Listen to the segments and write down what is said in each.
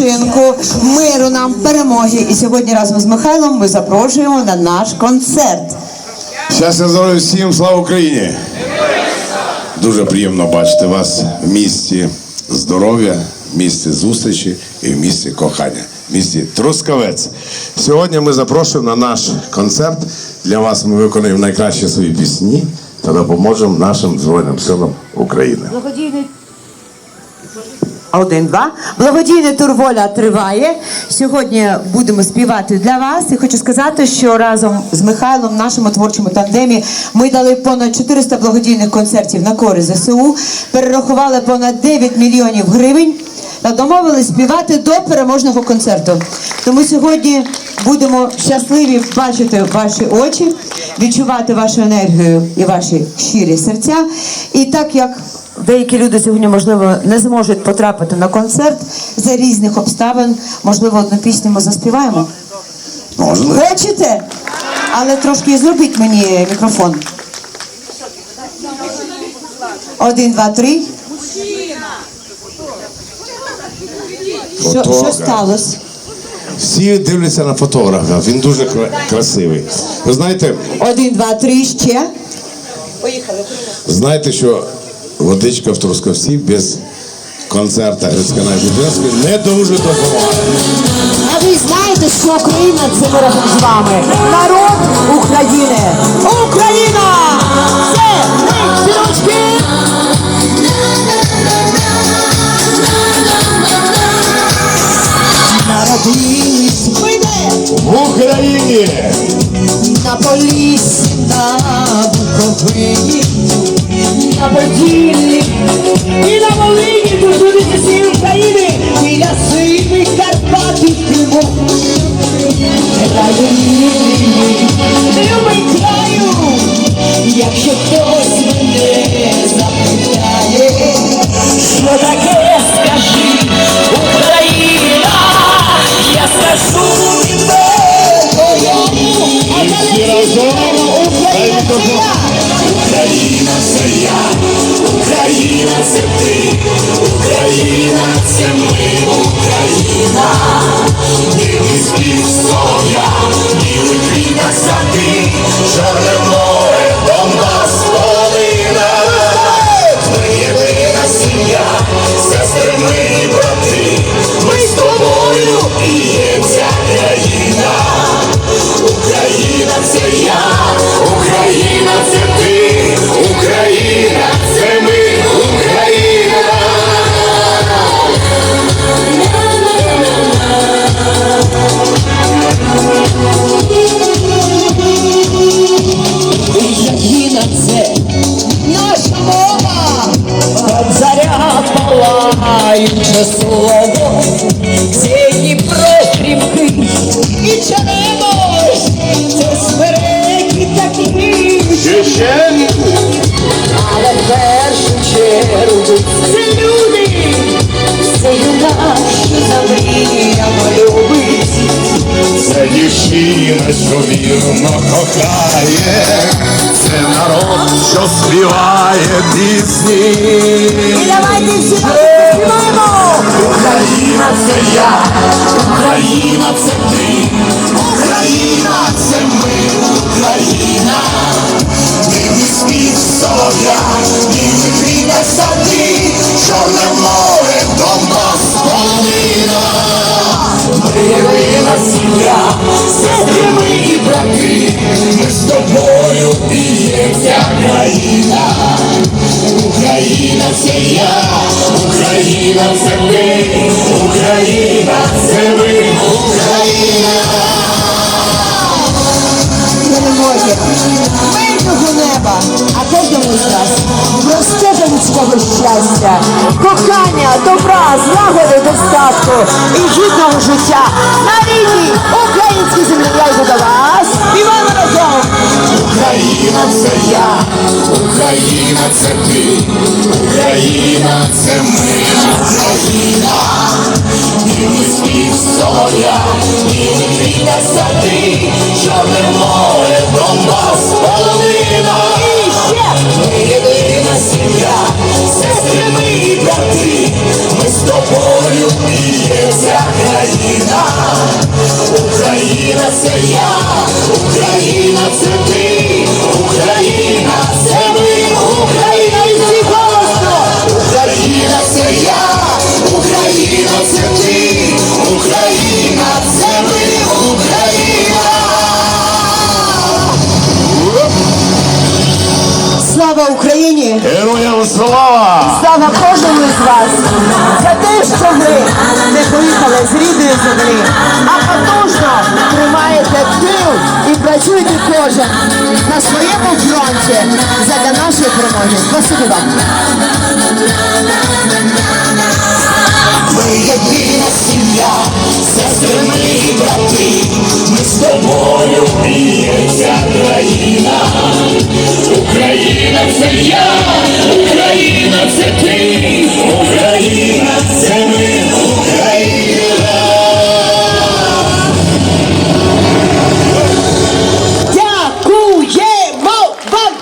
відпочинку, миру нам, перемоги. І сьогодні разом з Михайлом ми запрошуємо на наш концерт. Щастя, здоров'я всім, слава Україні! Дуже приємно бачити вас в місті здоров'я, в місті зустрічі і в місті кохання, в місті Трускавець. Сьогодні ми запрошуємо на наш концерт. Для вас ми виконуємо найкращі свої пісні та допоможемо нашим Збройним силам України. Один, два. Благодійна турволя триває. Сьогодні будемо співати для вас. І хочу сказати, що разом з Михайлом в нашому творчому тандемі ми дали понад 400 благодійних концертів на користь ЗСУ, перерахували понад 9 мільйонів гривень та домовились співати до переможного концерту. Тому сьогодні будемо щасливі бачити ваші очі, відчувати вашу енергію і ваші щирі серця. І так як Деякі люди сьогодні, можливо, не зможуть потрапити на концерт за різних обставин. Можливо, одну пісню ми заспіваємо. Можливо. Хочете? Але трошки зробіть мені мікрофон. Один, два, три. Що, що сталося? Всі дивляться на фотографа, він дуже красивий. Ви знаєте, Один, два, три, ще. Поїхали. знаєте, що водичка в Трускавці без концерта Грицькана Біблянської не дуже допомагає. А ви знаєте, що Україна це ми разом з вами. Народ України. Україна! Це ми, В Україні. На поліс на Буковині, на Поділлі і на Волині, тут всі України, біля сивих Карпат і Криму. Я, Україна це ти, Україна це ми, Україна, білий спів солов'я, білий квіток сади, Чорне море, Донбас, полина. Ми єдина сім'я, сестри ми і брати, ми з тобою і є ця країна. Україна це я, Україна це ти, Україна такі, але в першу чергу це люди, це юнак, що замріяно любить. Це дівчина, що вірно кохає, це народ, що співає пісні. І давайте всі співаємо! Україна це я, Україна це ти, Україна це ми, Україна, сім'я, сестри ми і брати, ми з тобою простого щастя, кохання, добра, злагоди, достатку і гідного життя на рідній українській землі. Я йду до вас. Співаємо разом! Україна це я, Україна це ти, Україна це ми, Україна, Дивний спів солов'я, дивний квіток сади, Чорне море, Донбас, половина. Це я, Україна це Слава Україні! Героям слава! Слава кожному із вас за те, що ви не поїхали з рідної землі, а потужно тримаєте тил і працюєте кожен на своєму фронті задля нашої перемоги. Спасибі вам. Ми єдина сім'я, сестри ми і брати, ми з тобою б'ється країна. Це я, Україна це ти, Україна це ми, Україна. Дякуємо вам!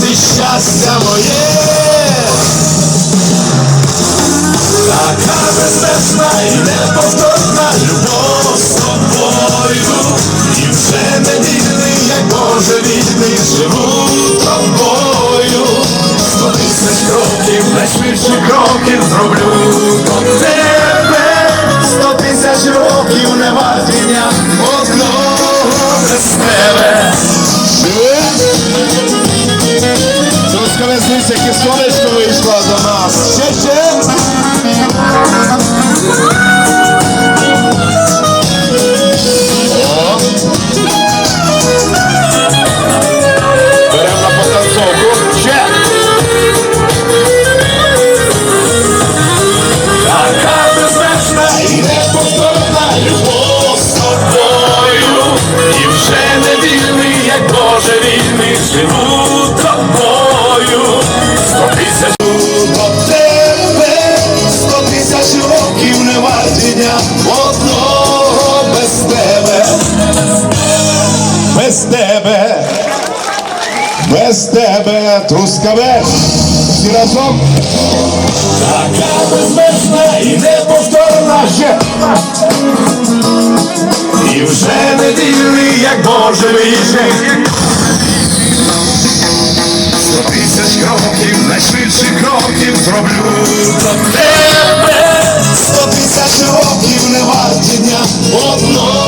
Ти щастя моє, така безпечна і неповторна до тебе. Сто тисяч років не варті дня одного без тебе. Трускавець, дивіться, яке сонечко Без тебе. Без тебе, трускавець. Всі разом. Така безпечна і неповторна ще. І вже не вільний, як Боже вільний. Сто тисяч кроків, найшвидших кроків зроблю до тебе. Сто тисяч років не варті дня одного.